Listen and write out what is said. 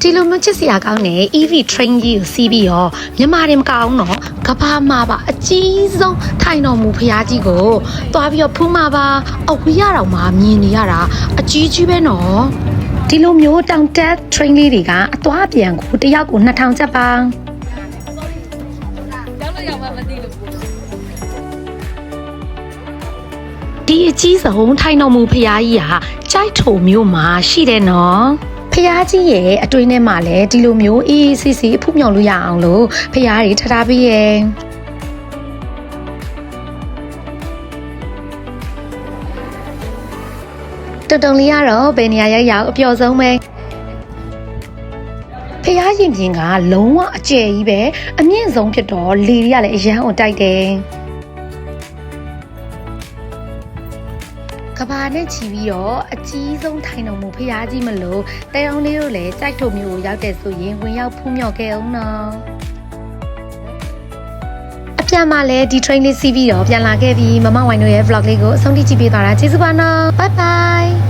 ဒီလိုမျိုးချစ်စရာကောင်းတဲ့ EV train ကြီးကိုစီးပြီးတော့မြန်မာတွေမကောင်းတော့ကဘာမှာပါအကြီးဆုံးထိုင်တော်မူဖရားကြီးကိုသွားပြီးတော့ဖူးမှာပါအဝေးရတော့မှမြင်နေရတာအကြီးကြီးပဲနော်ဒီလိုမျိုးတောင်တက် train လေးတွေကအသွားအပြန်ကိုတစ်ယောက်ကို2000ကျပ်ပါရောက်လို့ရောက်မှမသိလို့ပို့ဒီအကြီးဆုံးထိုင်တော်မူဖရားကြီးဟာကြိုက်ထုံမျိုးမှာရှိတယ်နော် ဖရားကြီးရဲ့အတွင်းထဲမှာလည်းဒီလိုမျိုးအေးအေးဆေးဆေးအဖူးမြော်လို့ရအောင်လို့ဖရားတွေထထားပြီးရဲ့တုံတုံလေးကတော့ဘယ်နေရာရောက်ရောက်အပျော်ဆုံးပဲဖះရင်ပြင်ကလုံးဝအကျယ်ကြီးပဲအမြင့်ဆုံးဖြစ်တော့လေတွေကလည်းအရန်အောင်တိုက်တယ် ကဘာနဲ့ချီပြီးတော့အကြီးဆုံးထိုင်တော်မူဖျားကြီးမလို့တဲအောင်လေးတို့လည်းကြိုက်ထုံမျိုးကိုရောက်တဲ့ဆိုရင်ဝင်ရောက်ဖူးမြော်ခဲ့အောင်နော်အပြန်မှာလည်းဒီ train လေးစီးပြီးတော့ပြန်လာခဲ့ပြီးမမဝိုင်တို့ရဲ့ vlog လေးကိုအဆုံးထိကြည့်ပေးသွားတာကျေးဇူးပါနော် bye bye